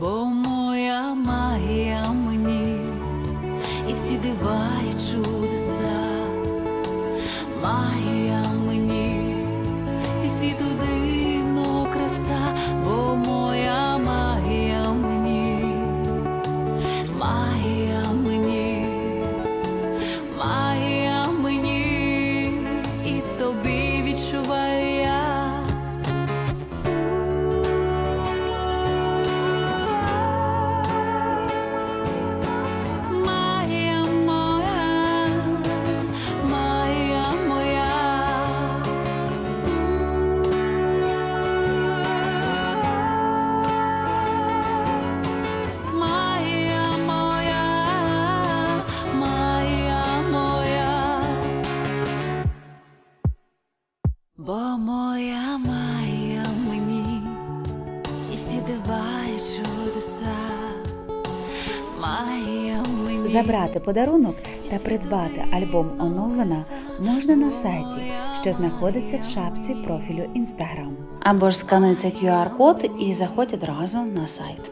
бо моя магія мені і всі дива і чудеса, Бо моя магія мені і всі дива чудеса. Магія мені. Забрати подарунок та придбати альбом оновлена можна на сайті, що знаходиться в шапці профілю Instagram. Або ж скануй цей QR-код і заходь одразу на сайт.